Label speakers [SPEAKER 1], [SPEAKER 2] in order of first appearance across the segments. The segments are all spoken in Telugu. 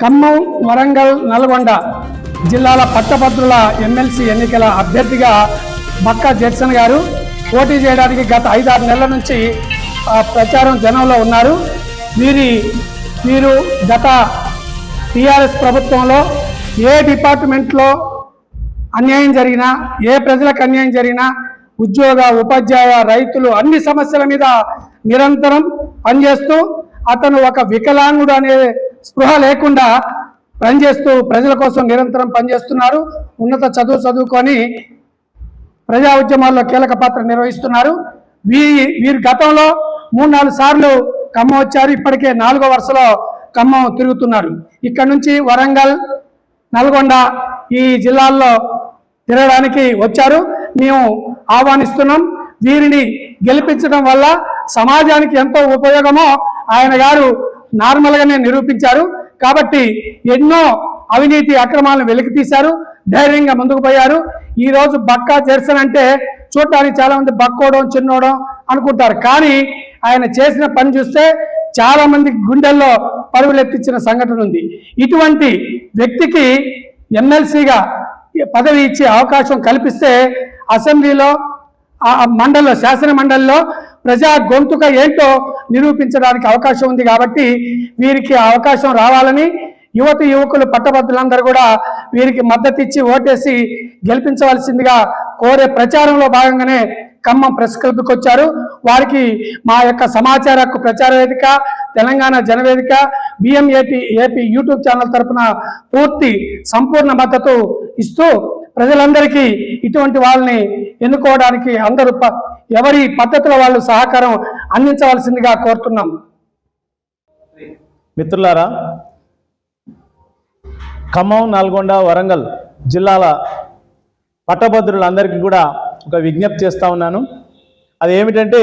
[SPEAKER 1] ఖమ్మం వరంగల్ నల్గొండ జిల్లాల పట్టభద్రుల ఎమ్మెల్సీ ఎన్నికల అభ్యర్థిగా బక్కా జెర్సన్ గారు పోటీ చేయడానికి గత ఐదారు నెలల నుంచి ఆ, ప్రచారం జనంలో ఉన్నారు. వీరి వీరు గత టీఆర్ఎస్ ప్రభుత్వంలో ఏ డిపార్ట్మెంట్లో అన్యాయం జరిగినా ఏ ప్రజలకు అన్యాయం జరిగినా ఉద్యోగ ఉపాధ్యాయ రైతులు అన్ని సమస్యల మీద నిరంతరం పనిచేస్తూ అతను ఒక వికలాంగుడు అనే స్పృహ లేకుండా పనిచేస్తూ ప్రజల కోసం నిరంతరం పనిచేస్తున్నారు. ఉన్నత చదువు చదువుకొని ప్రజా ఉద్యమాల్లో కీలక పాత్ర నిర్వహిస్తున్నారు. వీ వీరు గతంలో మూడు నాలుగు సార్లు ఖమ్మం వచ్చారు. ఇప్పటికే నాలుగో వరుసలో ఖమ్మం తిరుగుతున్నారు. ఇక్కడ నుంచి వరంగల్ నల్గొండ ఈ జిల్లాల్లో తిరగడానికి వచ్చారు. మేము ఆహ్వానిస్తున్నాం. వీరిని గెలిపించడం వల్ల సమాజానికి ఎంతో ఉపయోగమో ఆయన గారు నార్మల్గానే నిరూపించారు. కాబట్టి ఎన్నో అవినీతి అక్రమాలను వెలికి తీశారు. ధైర్యంగా ముందుకు పోయారు. ఈ రోజు బక్కా జెర్సన్ అంటే చూడటానికి చాలా మంది బక్కోవడం చిన్నోవడం అనుకుంటారు. కానీ ఆయన చేసిన పని చూస్తే చాలా మంది గుండెల్లో పరుగులెత్తించిన సంఘటన ఉంది. ఇటువంటి వ్యక్తికి ఎమ్మెల్సీగా పదవి ఇచ్చే అవకాశం కల్పిస్తే అసెంబ్లీలో మండలిలో శాసన మండలిలో ప్రజా గొంతుక ఏంటో నిరూపించడానికి అవకాశం ఉంది కాబట్టి వీరికి అవకాశం రావాలని యువత యువకులు పట్టభద్రులందరూ కూడా వీరికి మద్దతు ఇచ్చి ఓటేసి గెలిపించవలసిందిగా కోరే ప్రచారంలో భాగంగానే ఖమ్మం ప్రెస్ క్లబ్కి వచ్చారు. వారికి మా యొక్క సమాచార హక్కు ప్రచార వేదిక తెలంగాణ జనవేదిక బిఎంఏపీ ఏపీ యూట్యూబ్ ఛానల్ తరఫున పూర్తి సంపూర్ణ మద్దతు ఇస్తూ ప్రజలందరికీ ఇటువంటి వాళ్ళని ఎన్నుకోవడానికి అందరూ ప- ఎవరి పద్ధతిలో వాళ్ళు సహకారం అందించవలసిందిగా కోరుతున్నాం.
[SPEAKER 2] మిత్రులారా ఖమ్మం నల్గొండ వరంగల్ జిల్లాల పట్టభద్రులందరికీ కూడా ఒక విజ్ఞప్తి చేస్తూ ఉన్నాను. అది ఏమిటంటే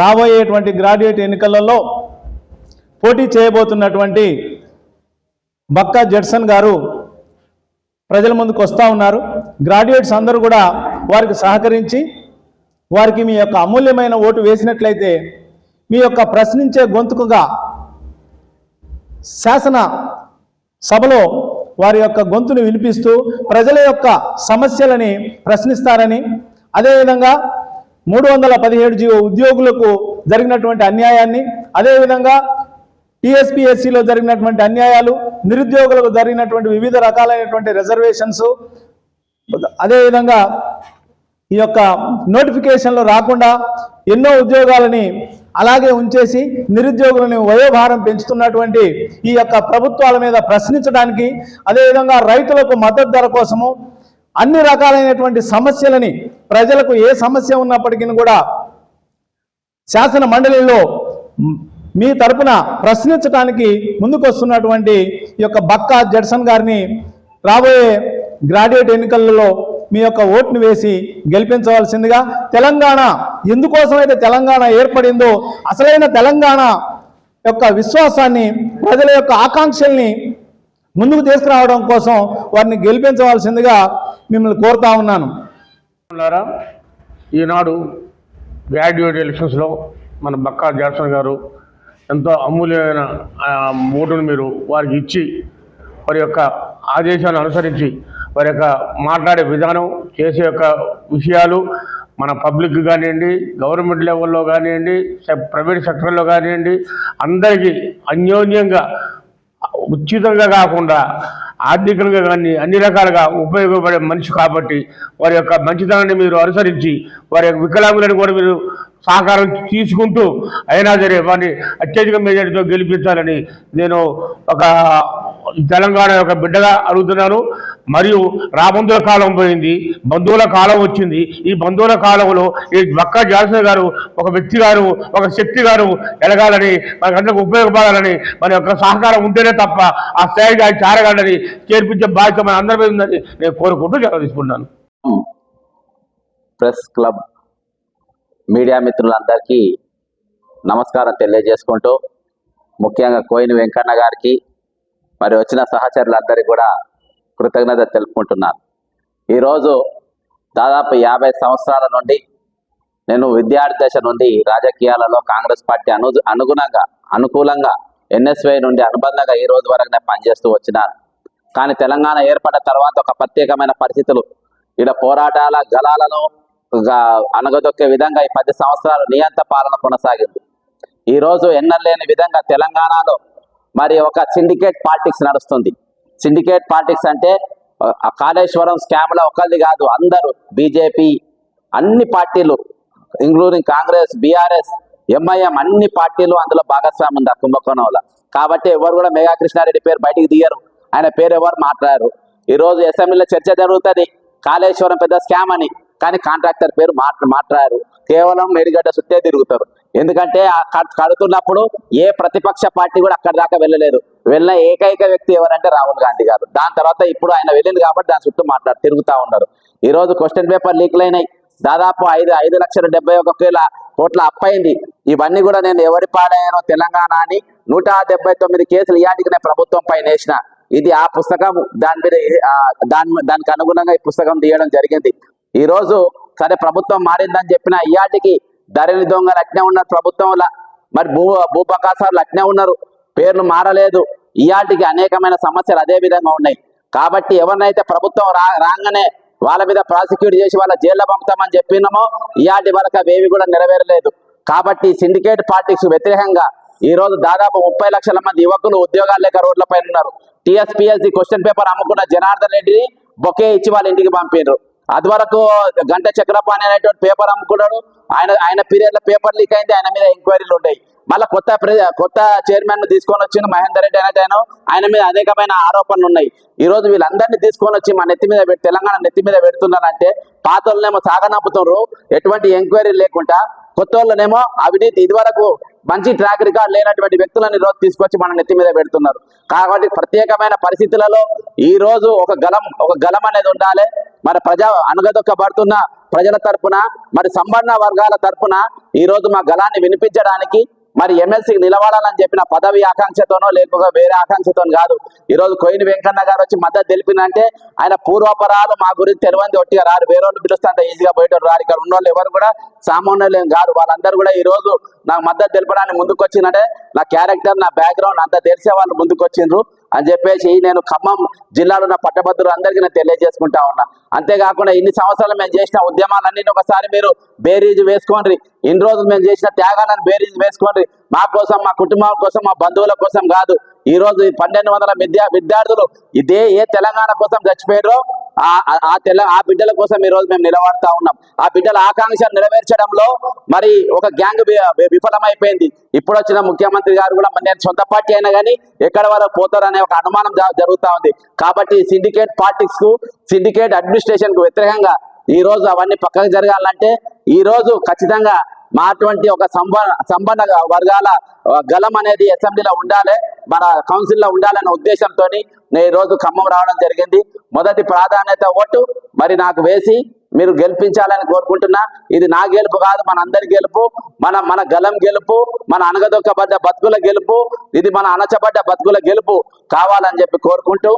[SPEAKER 2] రాబోయేటువంటి గ్రాడ్యుయేట్ ఎన్నికలలో పోటీ చేయబోతున్నటువంటి బక్కా జడ్సన్ గారు ప్రజల ముందుకు వస్తూ ఉన్నారు. గ్రాడ్యుయేట్స్ అందరూ కూడా వారికి సహకరించి వారికి మీ యొక్క అమూల్యమైన ఓటు వేసినట్లయితే మీ యొక్క ప్రశ్నించే గొంతుకుగా శాసన సభలో వారి యొక్క గొంతును వినిపిస్తూ ప్రజల యొక్క సమస్యలని ప్రశ్నిస్తారని అదేవిధంగా మూడు వందల పదిహేడు జీవో ఉద్యోగులకు జరిగినటువంటి అన్యాయాన్ని అదేవిధంగా టీఎస్పీఎస్సీలో జరిగినటువంటి అన్యాయాలు నిరుద్యోగులకు జరిగినటువంటి వివిధ రకాలైనటువంటి రిజర్వేషన్స్ అదేవిధంగా ఈ యొక్క నోటిఫికేషన్లు రాకుండా ఎన్నో ఉద్యోగాలని అలాగే ఉంచేసి నిరుద్యోగులని వయోభారం పెంచుతున్నటువంటి ఈ యొక్క ప్రభుత్వాల మీద ప్రశ్నించడానికి అదేవిధంగా రైతులకు మద్దతు ధర కోసము అన్ని రకాలైనటువంటి సమస్యలని ప్రజలకు ఏ సమస్య ఉన్నప్పటికీ కూడా శాసన మండలిలో మీ తరపున ప్రశ్నించడానికి ముందుకు వస్తున్నటువంటి ఈ యొక్క బక్కా జడ్సన్ గారిని రాబోయే గ్రాడ్యుయేట్ ఎన్నికలలో మీ యొక్క ఓటును వేసి గెలిపించవలసిందిగా తెలంగాణ ఎందుకోసమైతే తెలంగాణ ఏర్పడిందో అసలైన తెలంగాణ యొక్క విశ్వాసాన్ని ప్రజల యొక్క ఆకాంక్షల్ని ముందుకు తీసుకురావడం కోసం వారిని గెలిపించవలసిందిగా మిమ్మల్ని కోరుతా ఉన్నాను.
[SPEAKER 3] ఈనాడు గ్రాడ్యుయేట్ ఎలక్షన్స్లో మన బక్కా జాన్సన్ గారు ఎంతో అమూల్యమైన ఓటును మీరు వారికి ఇచ్చి వారి యొక్క ఆదేశాలను అనుసరించి వారి యొక్క మాట్లాడే విధానం చేసే యొక్క విషయాలు మన పబ్లిక్ కానివ్వండి గవర్నమెంట్ లెవెల్లో కానివ్వండి ప్రైవేట్ సెక్టర్లో కానివ్వండి అందరికీ అన్యోన్యంగా ఉచితంగా కాకుండా ఆర్థికంగా కానీ అన్ని రకాలుగా ఉపయోగపడే మనిషి కాబట్టి వారి యొక్క మంచితనాన్ని మీరు అనుసరించి వారి యొక్క వికలాంగులను కూడా మీరు సహకారం తీసుకుంటూ అయినా సరే వారిని అత్యధిక మెజారిటీతో గెలిపించాలని నేను ఒక తెలంగాణ యొక్క బిడ్డగా అడుగుతున్నాను. మరియు రాబంధుల కాలం పోయింది బంధువుల కాలం వచ్చింది. ఈ బంధువుల కాలంలో ఈ బక్క జాన్సన్ గారు ఒక వ్యక్తి గారు ఒక శక్తి గారు ఎదగాలని మనకందరికి ఉపయోగపడాలని మన యొక్క సహకారం ఉంటేనే తప్ప ఆ స్థాయికి ఆయన చేరగలని చేర్పించే బాధ్యత మన అందరి మీద ఉందని నేను కోరుకుంటూ సెలవు తీసుకుంటాను
[SPEAKER 4] ప్రెస్ క్లబ్ మీడియా మిత్రులందరికీ నమస్కారం తెలియజేసుకుంటూ ముఖ్యంగా కోయిన వెంకన్న గారికి మరి వచ్చిన సహచరులందరికీ కూడా కృతజ్ఞత తెలుపుకుంటున్నాను. ఈరోజు దాదాపు యాభై సంవత్సరాల నుండి నేను విద్యార్థి దశ నుండి రాజకీయాలలో కాంగ్రెస్ పార్టీ అను అనుగుణంగా అనుకూలంగా ఎన్ఎస్వై నుండి అనుబంధంగా ఈ రోజు వరకు నేను పనిచేస్తూ వచ్చినాను. కానీ తెలంగాణ ఏర్పడిన తర్వాత ఒక ప్రత్యేకమైన పరిస్థితులు. ఇలా పోరాటాల గలాలను అనగదొక్కే విధంగా ఈ పది సంవత్సరాలు నియంత పాలన కొనసాగింది. ఈ రోజు ఎన్నలేని విధంగా తెలంగాణలో మరి ఒక సిండికేట్ పాలిటిక్స్ నడుస్తుంది. సిండికేట్ పాలిటిక్స్ అంటే ఆ కాళేశ్వరం స్కామ్లో ఒకరిది కాదు అందరూ బీజేపీ అన్ని పార్టీలు ఇంక్లూడింగ్ కాంగ్రెస్ బీఆర్ఎస్ ఎంఐఎం అన్ని పార్టీలు అందులో భాగస్వామి ఉంది ఆ కుంభకోణంలో. కాబట్టి ఎవరు కూడా మెగా కృష్ణారెడ్డి పేరు బయటికి తీయరు. ఆయన పేరు ఎవరు మాట్లాడారు. ఈరోజు అసెంబ్లీలో చర్చ జరుగుతుంది. కాళేశ్వరం పెద్ద స్కామ్ అని. కానీ కాంట్రాక్టర్ పేరు మాట మాట్లాడారు. కేవలం మేడిగడ్డ చుట్టే తిరుగుతారు. ఎందుకంటే ఆ కడుతున్నప్పుడు ఏ ప్రతిపక్ష పార్టీ కూడా అక్కడి దాకా వెళ్ళలేదు. వెళ్ళిన ఏకైక వ్యక్తి ఎవరంటే రాహుల్ గాంధీ గారు. దాని తర్వాత ఇప్పుడు ఆయన వెళ్ళింది కాబట్టి దాని చుట్టూ మాట్లాడు తిరుగుతూ ఉన్నారు. ఈ రోజు క్వశ్చన్ పేపర్ లీక్లు అయినాయి. దాదాపు ఐదు ఐదు లక్షల డెబ్బై ఒక వేల కోట్ల అప్పైంది ఇవన్నీ కూడా నేను ఎవరి పాడానో తెలంగాణ అని నూట డెబ్బై తొమ్మిది కేసులు ఇయాటికి నేను ప్రభుత్వం పైన వేసిన. ఇది ఆ పుస్తకం. దాని మీద దాని దానికి అనుగుణంగా ఈ పుస్తకం తీయడం జరిగింది. ఈ రోజు సరే ప్రభుత్వం మారిందని చెప్పిన ఇయాటికి ధరణి దొంగలు అట్నే ఉన్నారు ప్రభుత్వంలో మరి భూ భూపకాసారులు అట్నే ఉన్నారు. పేర్లు మారలేదు. ఇయాటికి అనేకమైన సమస్యలు అదే విధంగా ఉన్నాయి. కాబట్టి ఎవరినైతే ప్రభుత్వం రా రాగానే వాళ్ళ మీద ప్రాసిక్యూట్ చేసి వాళ్ళ జైల్లో పంపుతామని చెప్పినామో ఇయాటి వరకు అవేవి కూడా నెరవేరలేదు. కాబట్టి సిండికేట్ పార్టీస్ వ్యతిరేకంగా ఈ రోజు దాదాపు ముప్పై లక్షల మంది యువకులు ఉద్యోగాలు లేక రోడ్లపై ఉన్నారు. టీఎస్పీఎస్సీ క్వశ్చన్ పేపర్ అమ్ముకున్న జనార్దన్ రెడ్డిని బొకే ఇచ్చి వాళ్ళ ఇంటికి పంపిండ్రు అది వరకు గంట చక్రపాణి అనేటువంటి పేపర్ అమ్ముకున్నాడు. ఆయన ఆయన పీరియడ్లో పేపర్ లీక్ అయింది ఆయన మీద ఎంక్వైరీలు ఉన్నాయి మళ్ళీ కొత్త కొత్త చైర్మన్ను తీసుకొని వచ్చిన మహేందర్ రెడ్డి అనేటైనా ఆయన మీద అనేకమైన ఆరోపణలు ఉన్నాయి. ఈ రోజు వీళ్ళందరినీ తీసుకొని వచ్చి మా నెత్తి మీద తెలంగాణ నెత్తి మీద పెడుతున్నారంటే పాత వాళ్ళనేమో సాగనంపుతున్నారు ఎటువంటి ఎంక్వైరీ లేకుండా కొత్త వాళ్ళనేమో అవినీతి ఇదివరకు మంచి ట్రాక్ రికార్డ్ లేనటువంటి వ్యక్తులను ఈరోజు తీసుకొచ్చి మన నెత్తి మీద పెడుతున్నారు. కాబట్టి ప్రత్యేకమైన పరిస్థితులలో ఈ రోజు ఒక గలం ఒక గలం అనేది ఉండాలి. మరి ప్రజా అనగదొక్కబడుతున్న ప్రజల తరపున మరి సంబంధ వర్గాల తరపున ఈ రోజు మా గలాన్ని వినిపించడానికి మరి ఎమ్మెల్సీకి నిలబడాలని చెప్పిన పదవి ఆకాంక్షతోనో లేకపోతే వేరే ఆకాంక్షతో కాదు. ఈరోజు కోయిన వెంకన్న గారు వచ్చి మద్దతు తెలిపిందంటే ఆయన పూర్వపరాలు మా గురించి తెలివంది. ఒట్టిగా రారు వేరే వాళ్ళు పిలుస్తే ఈజీగా పోయేటోరు రారు. ఇక్కడ ఉన్న వాళ్ళు ఎవరు కూడా సామాన్యులు కాదు. వాళ్ళందరూ కూడా ఈ రోజు నాకు మద్దతు తెలపడానికి ముందుకు వచ్చిందంటే నా క్యారెక్టర్ నా బ్యాక్గ్రౌండ్ అంతా తెలిసే వాళ్ళు ముందుకు వచ్చిండ్రు అని చెప్పేసి నేను ఖమ్మం జిల్లాలో ఉన్న పట్టభద్రులు అందరికీ నేను తెలియజేసుకుంటా ఉన్నా. అంతేకాకుండా ఇన్ని సంవత్సరాలు మేము చేసిన ఉద్యమాలన్నీ ఒకసారి మీరు బేరీజ్ వేసుకోండి. ఇన్ని రోజులు మేము చేసిన త్యాగాలను బేరీజ్ వేసుకోండి. మా కోసం మా కుటుంబం కోసం మా బంధువుల కోసం కాదు. ఈ రోజు పన్నెండు వందల విద్యా విద్యార్థులు ఇదే ఏ తెలంగాణ కోసం చచ్చిపోయారో ఆ తెల్ల ఆ బిడ్డల కోసం ఈ రోజు మేము నిలబడతా ఉన్నాం. ఆ బిడ్డల ఆకాంక్ష నెరవేర్చడంలో మరి ఒక గ్యాంగ్ విఫలమైపోయింది. ఇప్పుడు వచ్చిన ముఖ్యమంత్రి గారు కూడా నేను సొంత పార్టీ అయినా కానీ ఎక్కడ వరకు పోతారనే ఒక అనుమానం జరుగుతూ ఉంది. కాబట్టి సిండికేట్ పార్టీస్కు సిండికేట్ అడ్మినిస్ట్రేషన్కు వ్యతిరేకంగా ఈ రోజు అవన్నీ పక్కకు జరగాలంటే ఈ రోజు ఖచ్చితంగా మా అటువంటి ఒక సంబంధ సంబంధ వర్గాల గలం అనేది అసెంబ్లీలో ఉండాలి మన కౌన్సిల్లో ఉండాలనే ఉద్దేశంతో నేను ఈ రోజు ఖమ్మం రావడం జరిగింది. మొదటి ప్రాధాన్యత ఓటు మరి నాకు వేసి మీరు గెలిపించాలని కోరుకుంటున్నా. ఇది నా గెలుపు కాదు మన అందరి గెలుపు మన మన గలం గెలుపు మన అనగదొక్కబడ్డ బతుకుల గెలుపు ఇది మన అణచబడ్డ బతుకుల గెలుపు కావాలని చెప్పి కోరుకుంటూ.